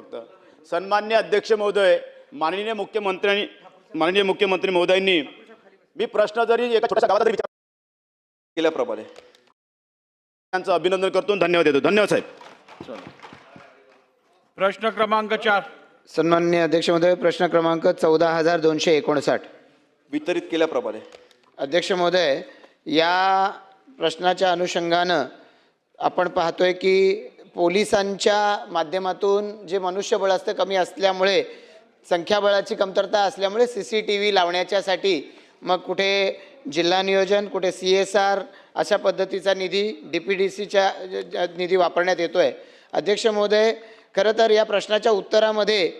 फक्त. सन्मान्य अध्यक्ष महोदय माननीय मुख्यमंत्र्यांनी माननीय मुख्यमंत्री महोदयांनी मी प्रश्न जरी एका छोट्याशा गावात विचार केल्याप्रमाणे त्यांचं अभिनंदन करतो धन्यवाद देतो. धन्यवाद साहेब. प्रश्न क्रमांक चार. सन्मान्य अध्यक्ष महोदय प्रश्न क्रमांक चौदा हजार दोनशे एकोणसाठ. वितरित केल्याप्रमाणे. अध्यक्ष महोदय या प्रश्नाच्या अनुषंगानं आपण पाहतोय की पोलिसांच्या माध्यमातून जे मनुष्यबळ असतं कमी असल्यामुळे संख्याबळाची कमतरता असल्यामुळे सी सी टी व्ही लावण्याच्यासाठी मग कुठे जिल्हा नियोजन कुठे सी एस आर अशा पद्धतीचा निधी डी पी डी सीच्या निधी वापरण्यात येतो आहे अध्यक्ष महोदय खरं तर या प्रश्नाच्या उत्तरामध्ये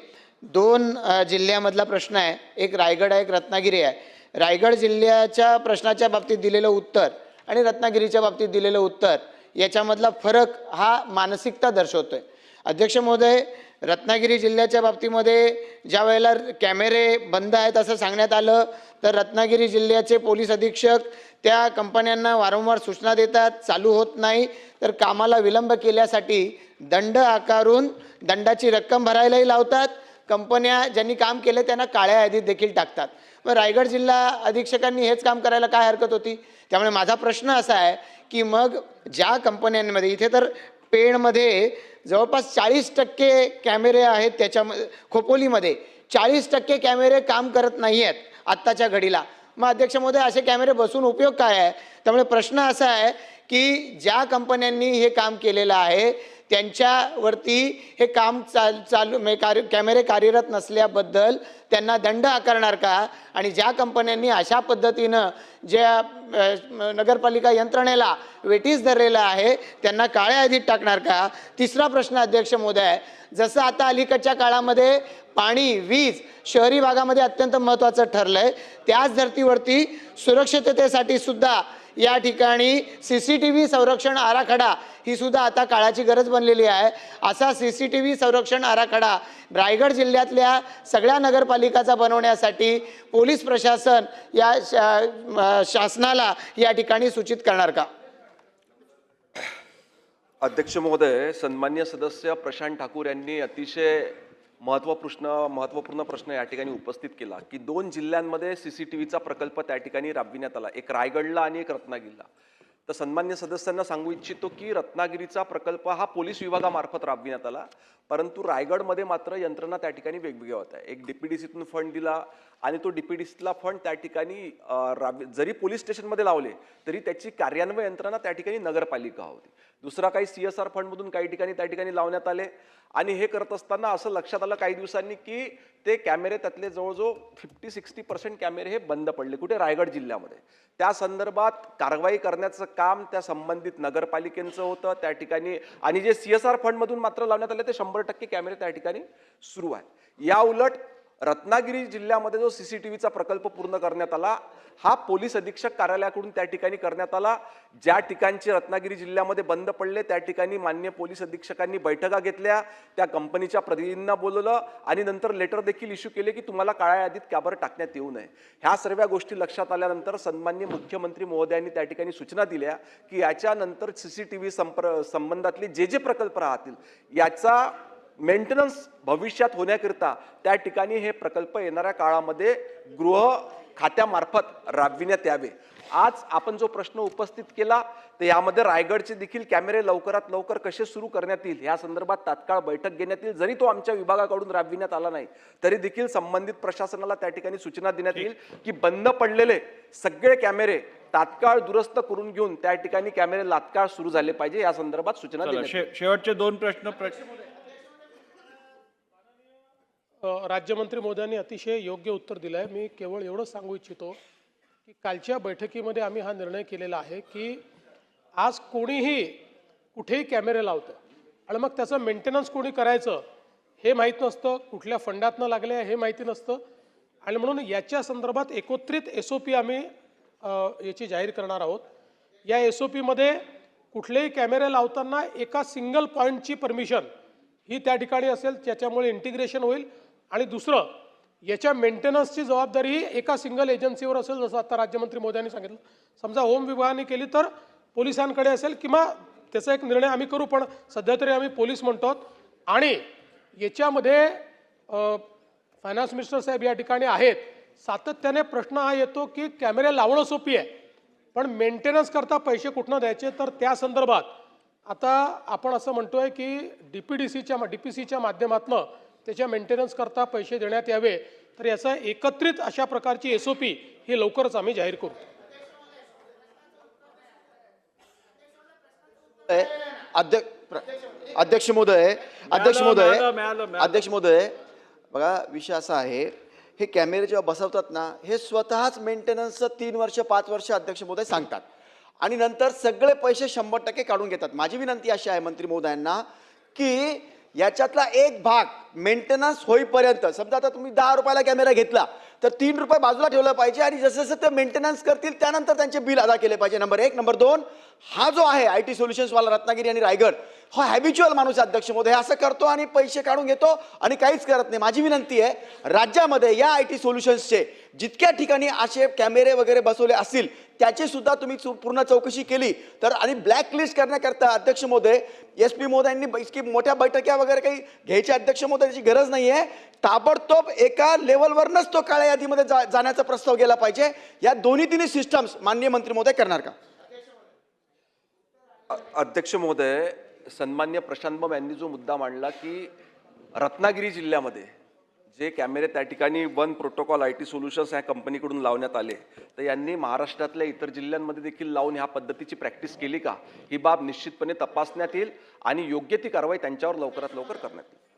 दोन जिल्ह्यामधला प्रश्न आहे. एक रायगड आहे एक रत्नागिरी आहे. रायगड जिल्ह्याच्या प्रश्नाच्या बाबतीत दिलेलं उत्तर आणि रत्नागिरीच्या बाबतीत दिलेलं उत्तर. याच्यामधला फरक हा मानसिकता दर्शवतोय. अध्यक्ष महोदय रत्नागिरी जिल्ह्याच्या बाबतीमध्ये ज्या वेळेला कॅमेरे बंद आहेत असं सांगण्यात आलं तर रत्नागिरी जिल्ह्याचे पोलीस अधीक्षक त्या कंपन्यांना वारंवार सूचना देतात चालू होत नाही तर कामाला विलंब केल्यासाठी दंड आकारून दंडाची रक्कम भरायलाही लावतात. कंपन्या ज्यांनी काम केलं त्यांना काळ्या यादीत देखील टाकतात. मग रायगड जिल्हा अधीक्षकांनी हेच काम करायला काय हरकत होती? त्यामुळे माझा प्रश्न असा आहे की मग ज्या कंपन्यांमध्ये इथे तर पेणमध्ये जवळपास चाळीस टक्के कॅमेरे आहेत त्याच्यामध्ये खोपोलीमध्ये. चाळीस टक्के कॅमेरे काम करत नाही आहेत आत्ताच्या घडीला. मग अध्यक्ष महोदय असे कॅमेरे बसून उपयोग काय आहे? त्यामुळे प्रश्न असा आहे की ज्या कंपन्यांनी हे काम केलेलं आहे त्यांच्यावरती हे काम चाल चालू म्हणजे कार्य कॅमेरे कार्यरत नसल्याबद्दल त्यांना दंड आकारणार का? आणि ज्या कंपन्यांनी अशा पद्धतीनं ज्या नगरपालिका यंत्रणेला वेटीस धरलेलं आहे त्यांना काळ्या यादीत टाकणार का? तिसरा प्रश्न अध्यक्ष मोदय आहे जसं आता अलीकडच्या काळामध्ये पाणी वीज शहरी भागामध्ये अत्यंत महत्त्वाचं ठरलं आहे त्याच धर्तीवरती सुरक्षिततेसाठी सुद्धा या ठिकाणी सी सी टी व्ही संरक्षण आराखडा ही सुद्धा आता काळाची गरज बनलेली आहे. असा सी सी टी व्ही संरक्षण आराखडा रायगड जिल्ह्यातल्या सगळ्या नगरपालिकाचा बनवण्यासाठी पोलीस प्रशासन या शा- शासनाला या ठिकाणी सूचित करणार का? अध्यक्ष महोदय सन्मान्य सदस्य प्रशांत ठाकूर यांनी अतिशय महत्त्वपूर्ण महत्त्वपूर्ण प्रश्न या ठिकाणी उपस्थित केला की दोन जिल्ह्यांमध्ये सीसीटीव्हीचा प्रकल्प त्या ठिकाणी राबविण्यात आला. एक रायगडला आणि एक रत्नागिरीला. तर सन्मान्य सदस्यांना सांगू इच्छितो की रत्नागिरीचा प्रकल्प हा पोलीस विभागामार्फत राबविण्यात आला परंतु रायगडमध्ये मात्र यंत्रणा त्या ठिकाणी वेगवेगळ्या होत्या. एक डीपीडीसीतून फंड दिला आणि तो डीपीडीसीला फंड त्या ठिकाणी जरी पोलीस स्टेशनमध्ये लावले तरी त्याची कार्यान्वय यंत्रणा त्या ठिकाणी नगरपालिका होती. दुसरा काही सी एस आर फंडमधून काही ठिकाणी त्या ठिकाणी लावण्यात आले. आणि हे करत असताना असं लक्षात आलं काही दिवसांनी की ते कॅमेरे त्यातले जवळजवळ फिफ्टी सिक्स्टी पर्सेंट कॅमेरे हे बंद पडले कुठे? रायगड जिल्ह्यामध्ये. त्या संदर्भात कारवाई करण्याचं काम त्या संबंधित नगरपालिकेचं होतं त्या ठिकाणी आणि जे सी एस आर फंडमधून मात्र लावण्यात आले ते शंभर टक्के कॅमेरे त्या ठिकाणी सुरू आहेत. या उलट रत्नागिरी जिल्ह्यामध्ये जो सी सी टी व्हीचा प्रकल्प पूर्ण करण्यात आला हा पोलीस अधीक्षक कार्यालयाकडून त्या ठिकाणी करण्यात आला. ज्या ठिकाणचे रत्नागिरी जिल्ह्यामध्ये बंद पडले त्या ठिकाणी मान्य पोलीस अधीक्षकांनी बैठका घेतल्या त्या कंपनीच्या प्रतिनिधींना बोलवलं आणि नंतर लेटर देखील इश्यू केले की तुम्हाला काळ्या यादीत कॅबर टाकण्यात येऊ नये. ह्या सर्व गोष्टी लक्षात आल्यानंतर सन्मान्य मुख्यमंत्री महोदयांनी त्या ठिकाणी सूचना दिल्या की याच्यानंतर सी सी टी व्ही संप्र संबंधातले जे जे प्रकल्प राहतील याचा मेंटेनन्स भविष्यात होण्याकरिता त्या ठिकाणी हे प्रकल्प येणाऱ्या काळामध्ये गृह खात्यामार्फत राबविण्यात यावे. आज आपण जो प्रश्न उपस्थित केला तर यामध्ये रायगडचे देखील कॅमेरे लवकरात लवकर कसे सुरू करण्यात येईल या संदर्भात तात्काळ बैठक घेण्यात येईल. जरी तो आमच्या विभागाकडून राबविण्यात आला नाही तरी देखील संबंधित प्रशासनाला त्या ठिकाणी सूचना देण्यात येईल की बंद पडलेले सगळे कॅमेरे तात्काळ दुरुस्त करून घेऊन त्या ठिकाणी कॅमेरे तात्काळ सुरू झाले पाहिजे या संदर्भात सूचना शेवटचे दोन प्रश्न राज्यमंत्री महोदयांनी अतिशय योग्य उत्तर दिलं आहे मी केवळ एवढं सांगू इच्छितो की कालच्या बैठकीमध्ये आम्ही हा निर्णय केलेला आहे की आज कोणीही कुठेही कॅमेरे लावतं आणि मग त्याचं मेंटेनन्स कोणी करायचं हे माहीत नसतं कुठल्या फंडातनं लागले आहे हे माहिती नसतं. आणि म्हणून याच्या संदर्भात एकत्रित एस ओ पी आम्ही याची जाहीर करणार आहोत. या एस ओ पीमध्ये कुठलेही कॅमेरे लावताना एका सिंगल पॉईंटची परमिशन ही त्या ठिकाणी असेल त्याच्यामुळे इंटिग्रेशन होईल. आणि दुसरं याच्या मेंटेनन्सची जबाबदारी ही एका सिंगल एजन्सीवर असेल जसं आता राज्यमंत्री मोदयांनी सांगितलं. समजा होम विभागाने केली तर पोलिसांकडे असेल किंवा त्याचा एक निर्णय आम्ही करू पण सध्या तरी आम्ही पोलीस म्हणतो आणि याच्यामध्ये फायनान्स मिनिस्टर साहेब या ठिकाणी आहेत. सातत्याने प्रश्न हा येतो की कॅमेरे लावणं सोपी आहे पण मेंटेनन्स करता पैसे कुठनं द्यायचे? तर त्या संदर्भात. आता आपण असं म्हणतोय की डी पी डी सीच्या डी पी सीच्या माध्यमातनं त्याच्या मेंटेनन्स करता पैसे देण्यात यावे तर याचा एकत्रित अशा प्रकारची एस ओ पी ही लवकरच आम्ही जाहीर करू. अध्यक्ष महोदय अध्यक्ष महोदय. अध्यक्ष महोदय बघा विषय असा आहे हे कॅमेरे जेव्हा बसवतात ना हे स्वतःच मेंटेनन्सचं तीन वर्ष पाच वर्ष अध्यक्ष महोदय सांगतात. आणि नंतर सगळे पैसे शंभर टक्के काढून घेतात. माझी विनंती अशी आहे मंत्री महोदयांना की याच्यातला एक भाग मेंटेनन्स होईपर्यंत समजा आता तुम्ही दहा रुपयाला कॅमेरा घेतला तर तीन रुपये बाजूला ठेवलं पाहिजे आणि जसं जसं ते मेंटेनन्स करतील त्यानंतर त्यांचे बिल अदा केले पाहिजे. नंबर एक. नंबर दोन हा जो आहे आय टी सोल्युशन्सवाला रत्नागिरी आणि रायगड हा हॅबिच्युअल माणूस अध्यक्ष महोदय असं करतो आणि पैसे काढून घेतो आणि काहीच करत नाही. माझी विनंती आहे राज्यामध्ये या आय टी सोल्युशन्सचे जितक्या ठिकाणी असे कॅमेरे वगैरे बसवले असतील त्याची सुद्धा तुम्ही पूर्ण चौकशी केली. तर आणि ब्लॅकलिस्ट करण्याकरता अध्यक्ष महोदय एस पी महोदयांनी इतकी मोठ्या बैठक्या वगैरे काही घ्यायची अध्यक्ष महोदयाची गरज नाही आहे ताबडतोब एका लेवलवरनच तो काळ्या यादीमध्ये जा जाण्याचा प्रस्ताव गेला पाहिजे. या दोन्ही तिन्ही सिस्टम्स माननीय मंत्री महोदय करणार का? अध्यक्ष महोदय सन्मान्य प्रशांत यांनी जो मुद्दा मांडला की रत्नागिरी जिल्ह्यामध्ये जे कॅमेरे त्या ठिकाणी one protocol I T solutions ह्या कंपनीकडून लावण्यात आले तर यांनी महाराष्ट्रातल्या इतर जिल्ह्यांमध्ये देखील लावून ह्या पद्धतीची प्रॅक्टिस केली का? ही बाब निश्चितपणे तपासण्यात येईल आणि योग्य ती कारवाई त्यांच्यावर लवकरात लवकर करण्यात येईल.